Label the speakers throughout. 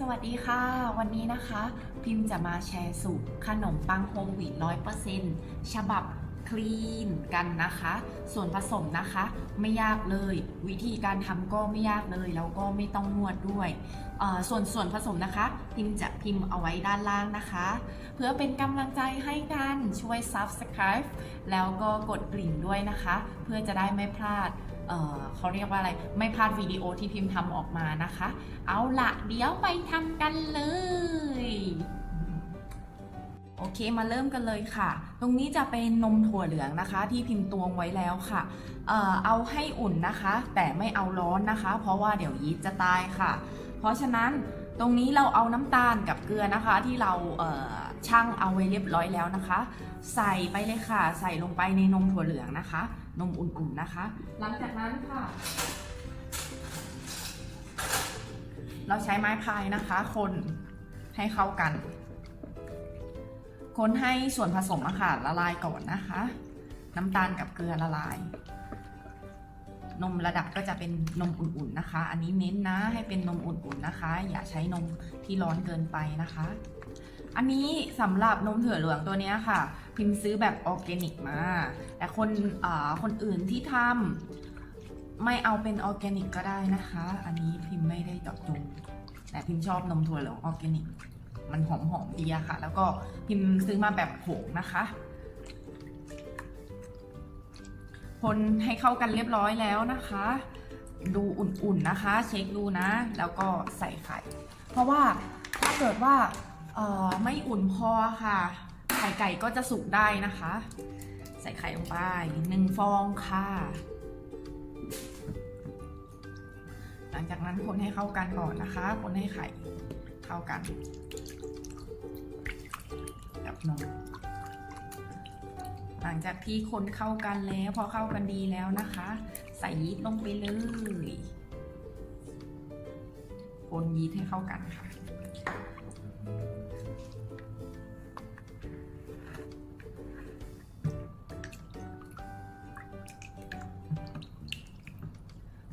Speaker 1: สวัสดีค่ะ วันนี้นะคะ พิมพ์จะมาแชร์สูตรขนมปังโฮมวีด100%ฉบับคลีนกันนะคะ ส่วนผสมนะคะ ไม่ยากเลย วิธีการทำก็ไม่ยากเลย แล้วก็ไม่ต้องนวดด้วย ส่วนส่วนผสมนะคะ พิมพ์จะพิมพ์เอาไว้ด้านล่างนะคะ เพื่อเป็นกำลังใจให้กันช่วย subscribe แล้วก็กดกริ่งด้วยนะคะ เพื่อจะได้ไม่พลาด เเขาเรียกว่าอะไรไม่พลาดวิดีโอที่พิมพ์ทำออกมานะคะ เอาละเดี๋ยวไปทำกันเลยโอเคมาเริ่มกันเลยค่ะ ตรงนี้จะเป็นนมถั่วเหลืองนะคะ ที่พิมพ์ตวงไว้แล้วค่ะ เอ่อเอาให้อุ่นนะคะ แต่ไม่เอาร้อนนะคะ เพราะว่าเดี๋ยวยีสต์จะตายค่ะ เพราะฉะนั้นตรงนี้เราเอาน้ำตาลกับเกลือนะคะ ที่เราเอ่อชั่งเอาไว้เรียบร้อยแล้วนะคะ ใส่ไปเลยค่ะ ใส่ลงไปในนมถั่วเหลืองนะคะ นมอุ่นๆนะคะ หลังจากนั้นค่ะ เราใช้ไม้พายนะคะ คนให้เข้ากัน คนให้ส่วนผสมอาหารละลายก่อนนะคะ น้ำตาลกับเกลือละลาย นมระดับก็จะเป็นนมอุ่นๆนะคะ อันนี้เน้นนะให้เป็นนมอุ่นๆนะคะ อย่าใช้นมที่ร้อนเกินไปนะคะ อันนี้สำหรับนมถั่วเหลืองตัวนี้ค่ะ พิมพ์ซื้อแบบออร์แกนิกมา แต่คนอ่าคนอื่นที่ทำไม่เอาเป็นออร์แกนิกก็ได้นะคะ อันนี้พิมพ์ไม่ได้เจาะจงแต่พิมพ์ชอบนมถั่วเหลืองออร์แกนิก มันหอมหอมๆดีอะค่ะ แล้วก็พิมพ์ซื้อมาแบบผงนะคะคนให้เข้ากันเรียบร้อยแล้วนะคะ ดูอุ่นๆนะคะ เช็คดูนะ แล้วก็ใส่ไข่ เพราะว่าถ้าเกิดว่าอ่อไม่อุ่นพอค่ะ ไข่ไก่ก็จะสุกได้นะคะ ใส่ไข่ลงไปหนึ่งฟองค่ะ หลังจากนั้นคนให้เข้ากันก่อนนะคะ คนให้ไข่เข้ากันกับนมหลังจากที่คนเข้ากันแล้วพอเข้ากันดีแล้วนะคะ ใส่ยีสต์ลงไปเลยคนยีสต์ให้เข้ากันค่ะ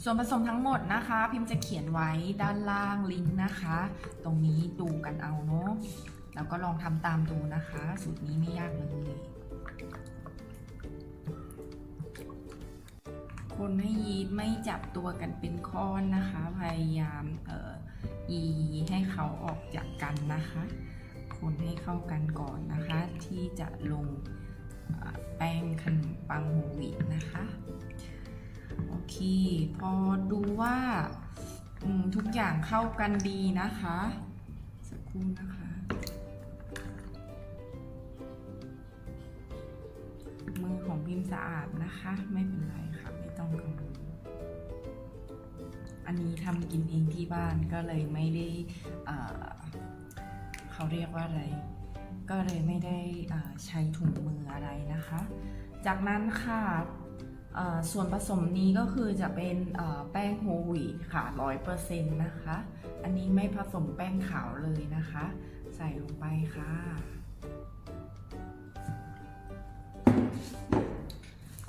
Speaker 1: ส่วนผสมทั้งหมดนะคะ พิมพ์จะเขียนไว้ด้านล่างลิงก์นะคะ ตรงนี้ดูกันเอาเนาะแล้วก็ลองทำตามดูนะคะ สูตรนี้ไม่ยากเลยคนให้ยีสต์ไม่จับตัวกันเป็นก้อนนะคะ พยายามเอ่อยีให้เขาออกจากกันนะคะ คนให้เข้ากันก่อนนะคะ ที่จะลงแป้งขนมปังโฮลวีตนะคะ โอเค พอดูว่าทุกอย่างเข้ากันดีนะคะ สักครู่นะคะ มือของพิมพ์สะอาดนะคะ ไม่เป็นไรค่ะ ไม่ต้องกังวลอันนี้ทำกินเองที่บ้านก็เลยไม่ได้เขาเรียกว่าอะไร ก็เลยไม่ได้ใช้ถุงมืออะไรนะคะ จากนั้นค่ะ ส่วนผสมนี้ก็คือจะเป็นแป้งโฮวีตค่ะร้อยเปอร์เซ็นต์นะคะ อันนี้ไม่ผสมแป้งขาวเลยนะคะ ใส่ลงไปค่ะ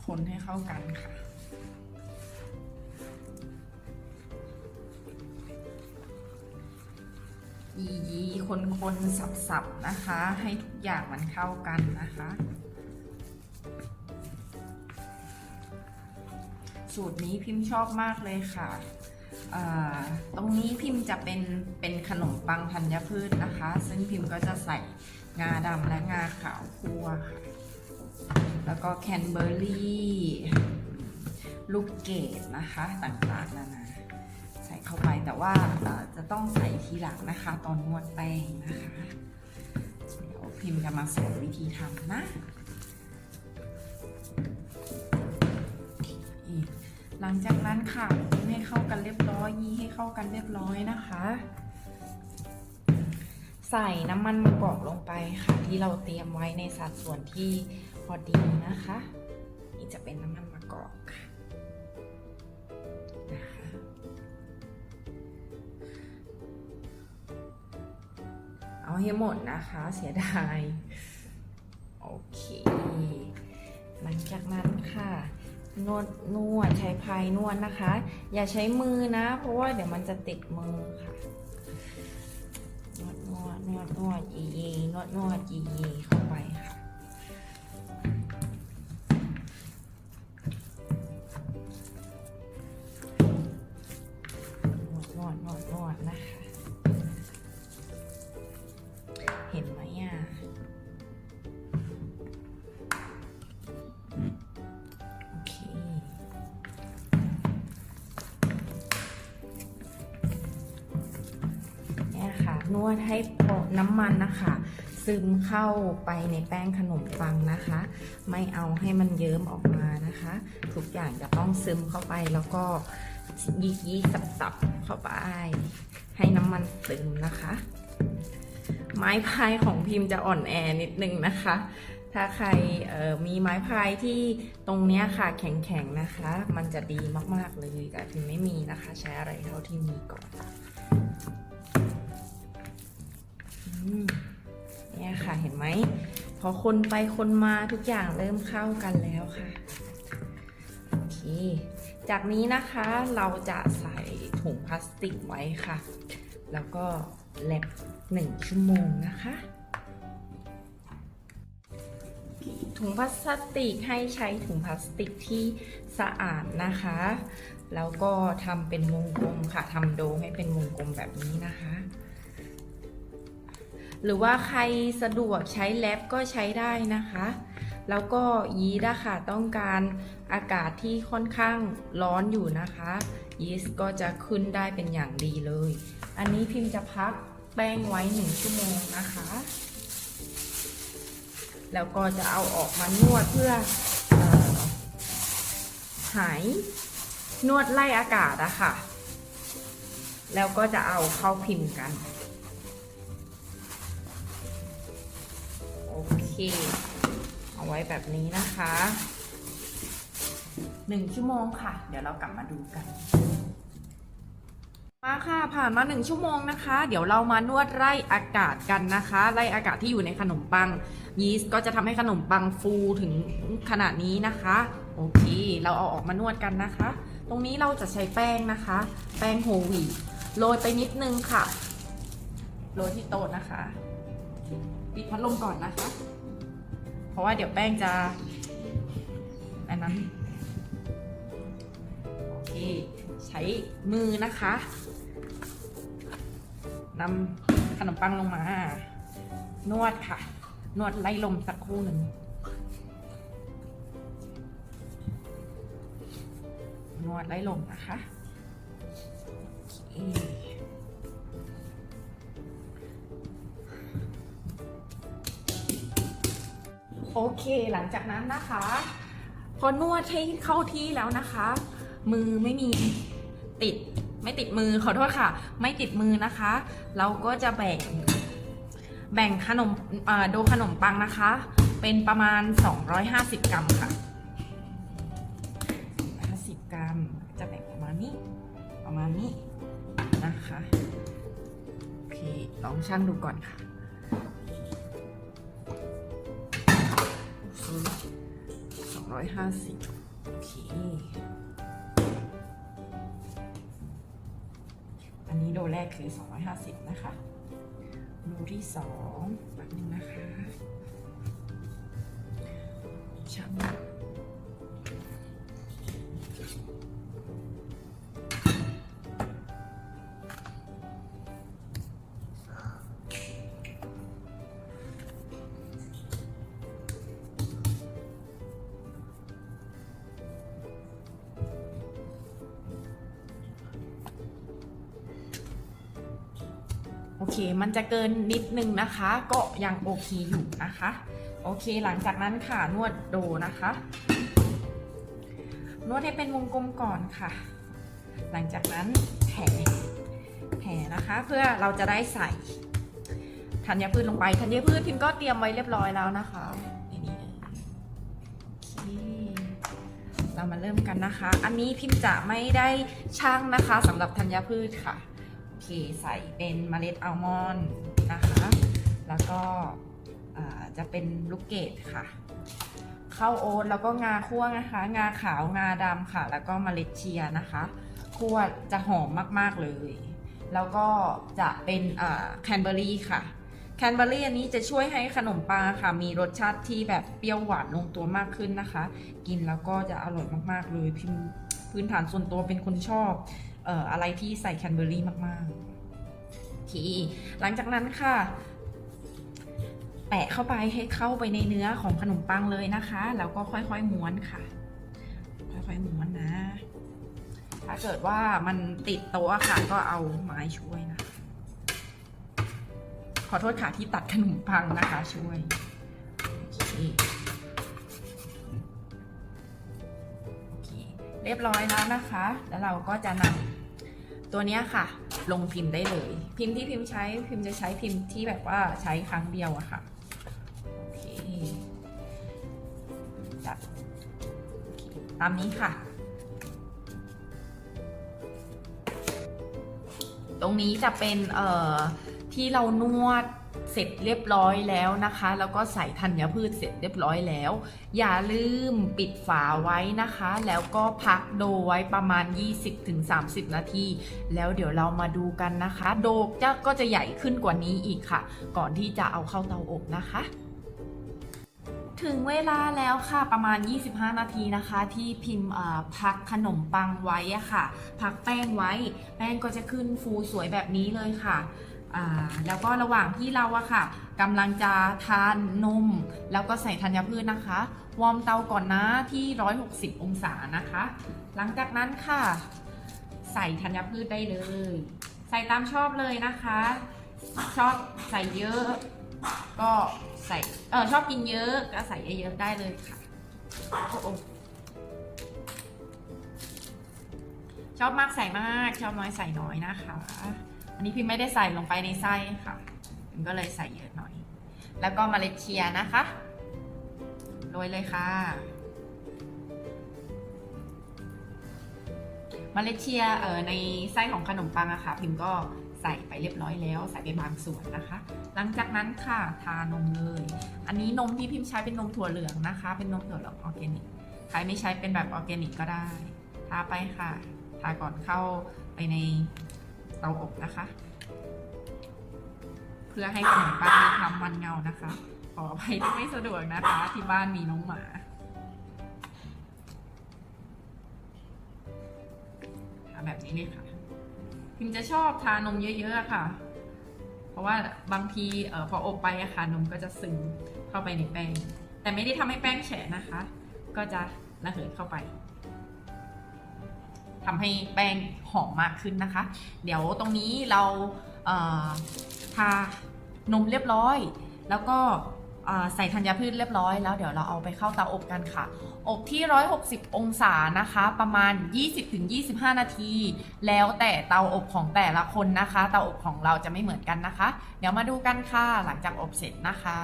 Speaker 1: คนให้เข้ากันค่ะ ยียีคนคนสับสับๆนะคะ ให้ทุกอย่างมันเข้ากันนะคะ สูตรนี้พิมพ์ชอบมากเลยค่ะ ตรงนี้พิมพ์จะเป็นเป็นขนมปังธัญพืชนะคะ ซึ่งพิมพ์ก็จะใส่งาดำและงาขาวคั่วค่ะ แล้วก็แคนเบอร์รี่ลูกเกดนะคะต่างๆนานาใส่เข้าไปแต่ว่าจะต้องใส่ทีหลังนะคะ ตอนนวดแป้งนะคะ เดี๋ยวพิมพ์จะมาสอนวิธีทำนะ หลังจากนั้นค่ะคนให้เข้ากันเรียบร้อยยีให้เข้ากันเรียบร้อยนะคะ ใส่น้ำมันมะกอกลงไปค่ะ ที่เราเตรียมไว้ในสัดส่วนที่พอดีนะคะ นี่จะเป็นน้ำมันมะกอกค่ะนะคะเอาให้หมดนะคะ เสียดาย โอเค หลังจากนั้นค่ะ นวดนวดใช้พายนวดนะคะ อย่าใช้มือนะ เพราะว่าเดี๋ยวมันจะติดมือค่ะ นวดเยเยนวดนวดเยเยเข้าไปค่ะนวดนวดนวดนะคะ นวดให้น้ำมันนะคะ ซึมเข้าไปในแป้งขนมปังนะคะ ไม่เอาให้มันเยิ้มออกมานะคะ ทุกอย่างจะต้องซึมเข้าไปแล้วก็ยีกยีสับสับๆเข้าไป ให้น้ำมันซึมนะคะ ไม้พายของพิมพ์จะอ่อนแอนิดนึงนะคะ ถ้าใครมีไม้พายที่ตรงเนี้ยค่ะแข็งๆนะคะ มันจะดีมากๆเลยแต่พิมไม่มีนะคะ ใช้อะไรเท่าที่มีก่อน เนี่ยค่ะเห็นไหมพอคนไปคนมาทุกอย่างเริ่มเข้ากันแล้วค่ะโอเคจากนี้นะคะเราจะใส่ถุงพลาสติกไว้ค่ะ แล้วก็แลบหนึ่งชั่วโมงนะคะ ถุงพลาสติกให้ใช้ถุงพลาสติกที่สะอาดนะคะ แล้วก็ทำเป็นวงกลมค่ะทำโดให้เป็นวงกลมแบบนี้นะคะ หรือว่าใครสะดวกใช้แล็บก็ใช้ได้นะคะ แล้วก็ยีสต์ค่ะต้องการอากาศที่ค่อนข้างร้อนอยู่นะคะ ยีสต์ก็จะขึ้นได้เป็นอย่างดีเลย อันนี้พิมพ์จะพักแป้งไว้หนึ่งชั่วโมงนะคะ แล้วก็จะเอาออกมานวดเพื่อออหายนวดไล่อากาศอะค่ะ แล้วก็จะเอาเข้าพิมพ์กัน เค เอาไว้แบบนี้นะคะหนึ่งชั่วโมงค่ะ เดี๋ยวเรากลับมาดูกัน มาค่ะ ผ่านมาหนึ่งชั่วโมงนะคะ เดี๋ยวเรามานวดไล่อากาศกันนะคะ ไล่อากาศที่อยู่ในขนมปัง ยีสต์ก็จะทำให้ขนมปังฟูถึงขนาดนี้นะคะ โอเค เราเอาออกมานวดกันนะคะ ตรงนี้เราจะใช้แป้งนะคะ แป้งโฮวีโรยไปนิดนึงค่ะ โรยที่โต๊ะนะคะ ปิดพัดลมก่อนนะคะ เพราะว่าเดี๋ยวแป้งจะอันนั้นโอเคใช้มือนะคะนำขนมปังลงมา นวดค่ะ นวดไล่ลมสักครู่หนึ่งนวดไล่ลมนะคะ โอเคหลังจากนั้นนะคะ พอนวดให้เข้าที่แล้วนะคะ มือไม่มีติดไม่ติดมือขอโทษค่ะ ไม่ติดมือนะคะ เราก็จะแบ่งแบ่งขนมโดขนมปังนะคะ เป็นประมาณ 250 กรัมค่ะ50กรัม จะแบ่งประมาณนี้ ประมาณนี้นะคะ โอเค ลองชั่งดูก่อนค่ะ สองร้อยห้าสิบโอเค อันนี้โดแรกคือสองร้อยห้าสิบนะคะโลที่สองแบบนึงนะคะชั่ง เค มันจะเกินนิดนึงนะคะ ก็ยังโอเคอยู่นะคะ โอเคหลังจากนั้นค่ะนวดโดนะคะ นวดให้เป็นวงกลมก่อนค่ะ หลังจากนั้นแผ่แผ่นะคะ เพื่อเราจะได้ใส่ธัญพืชลงไปธัญพืชพิมก็เตรียมไว้เรียบร้อยแล้วนะคะเลยโอเคเรามาเริ่มกันนะคะ อันนี้พิมพ์จะไม่ได้ช่างนะคะสำหรับธัญพืชค่ะ เคใส่เป็นเมล็ดอัลมอนด์นะคะ แล้วก็จะเป็นลูกเกดค่ะข้าวโอ๊ตแล้วก็งาคั่วนะคะ งาขาวงาดำค่ะ แล้วก็เมล็ดเชียนะคะคั่วจะหอมมากๆเลย แล้วก็จะเป็นแคนเบอรี่ค่ะแคนเบอร์รี่อันนี้จะช่วยให้ขนมปังค่ะ มีรสชาติที่แบบเปรี้ยวหวานลงตัวมากขึ้นนะคะ กินแล้วก็จะอร่อยมากๆเลยพิมพื้นฐานส่วนตัวเป็นคนชอบ อะไรที่ใส่แคนเบอร์รี่มากๆโอเคหลังจากนั้นค่ะ แปะเข้าไปให้เข้าไปในเนื้อของขนมปังเลยนะคะ แล้วก็ค่อยๆม้วนค่ะ ค่อยๆม้วนนะ ถ้าเกิดว่ามันติดโต๊ะอะค่ะ ก็เอาไม้ช่วยนะ ขอโทษค่ะที่ตัดขนมปังนะคะช่วยโอเคเรียบร้อยแล้วนะคะ แล้วเราก็จะนำ ตัวเนี้ยค่ะ ลงพิมพ์ได้เลย พิมพ์ที่พิมพ์ใช้พิมพ์จะใช้พิมพ์ที่แบบว่าใช้ครั้งเดียวอะค่ะโอเคจัดโอเคตามนี้ค่ะ ตรงนี้จะเป็นเอ่อที่เรานวด เสร็จเรียบร้อยแล้วนะคะ แล้วก็ใส่ธัญพืชเสร็จเรียบร้อยแล้ว อย่าลืมปิดฝาไว้นะคะ แล้วก็พักโดไว้ประมาณ 20-30 นาที แล้วเดี๋ยวเรามาดูกันนะคะ โดจะก็จะใหญ่ขึ้นกว่านี้อีกค่ะ ก่อนที่จะเอาเข้าเตาอบนะคะถึงเวลาแล้วค่ะประมาณ 25 นาทีนะคะ ที่พิมพ์พักขนมปังไว้ค่ะ พักแป้งไว้ แป้งก็จะขึ้นฟูสวยแบบนี้เลยค่ะ แล้วก็ระหว่างที่เราอะค่ะกำลังจะทานนม แล้วก็ใส่ธัญพืชนะคะ วอร์มเตาก่อนนะที่ 160 องศานะคะ หลังจากนั้นค่ะ ใส่ธัญพืชได้เลย ใส่ตามชอบเลยนะคะ ชอบใส่เยอะ ก็ใส่เออชอบกินเยอะก็ใส่เยอะๆได้เลยค่ะโอ้ชอบมากใส่มาก ชอบน้อยใส่น้อยนะคะ อันนี้พี่ไม่ได้ใส่ลงไปในไส้ค่ะพิมก็เลยใส่เยอะหน่อย แล้วก็เมล็ดเชียนะคะโรยเลยค่ะเมล็ดเชียเอ่อในไส้ของขนมปังอะค่ะ พิมก็ใส่ไปเรียบร้อยแล้ว ใส่ไปบางส่วนนะคะ หลังจากนั้นค่ะทานมเลย อันนี้นมที่พิมใช้เป็นนมถั่วเหลืองนะคะ เป็นนมถั่วเหลืองออร์แกนิกใครไม่ใช้เป็นแบบออร์แกนิกก็ได้ ทาไปค่ะ ทาก่อนเข้าไปใน เตาอบนะคะ เพื่อให้ขนมปังมีความมันเงานะคะ ขออภัยที่ไม่สะดวกนะคะ ที่บ้านมีน้องหมาทาแบบนี้เลยค่ะพิมจะชอบทานมเยอะๆค่ะ เพราะว่าบางทีเออพออบไปอะค่ะนมก็จะซึมเข้าไปในแป้ง แต่ไม่ได้ทำให้แป้งแฉะนะคะ ก็จะระเหยเข้าไป ทำให้แป้งหอมมากขึ้นนะคะ เดี๋ยวตรงนี้เราเทานมเรียบร้อย แล้วก็ใส่ธัญพืชเรียบร้อยแล้วเดี๋ยวเราเอาไปเข้าเตาอบกันค่ะ อบที่ 160 องศานะคะ ประมาณ 20-25 นาที แล้วแต่เตาอบของแต่ละคนนะคะ เตาอบของเราจะไม่เหมือนกันนะคะ เดี๋ยวมาดูกันค่ะ หลังจากอบเสร็จนะคะ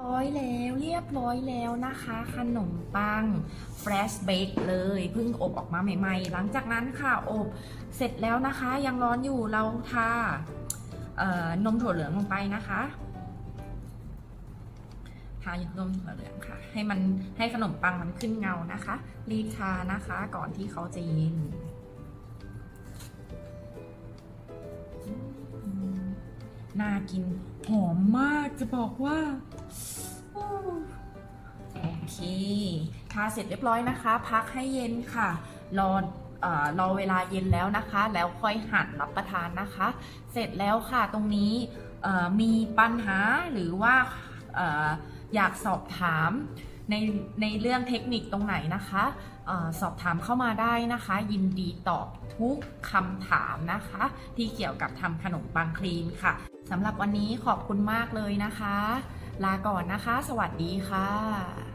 Speaker 1: ร้อยแล้วเรียบร้อยแล้วนะคะ ขนมปัง fresh bake เลยเพิ่งอบออกมาใหม่ ๆ หลังจากนั้นค่ะอบเสร็จแล้วนะคะ ยังร้อนอยู่เราทาเนมถั่วเหลืองลงไปนะคะทานมถั่วเหลืองค่ะ ให้มันให้ขนมปังมันขึ้นเงานะคะ รีบทานะคะก่อนที่เขาจะเย็นน่ากินหอมมากจะบอกว่า โอเค ทาเสร็จเรียบร้อยนะคะ พักให้เย็นค่ะรอเอ่อรอเวลาเย็นแล้วนะคะ แล้วค่อยหั่นรับประทานนะคะ เสร็จแล้วค่ะตรงนี้มีปัญหาหรือว่าออยากสอบถามในในเรื่องเทคนิคตรงไหนนะคะอสอบถามเข้ามาได้นะคะ ยินดีตอบทุกคำถามนะคะ ที่เกี่ยวกับทำขนมปังครีมค่ะสำหรับวันนี้ขอบคุณมากเลยนะคะ ลาก่อนนะคะ สวัสดีค่ะ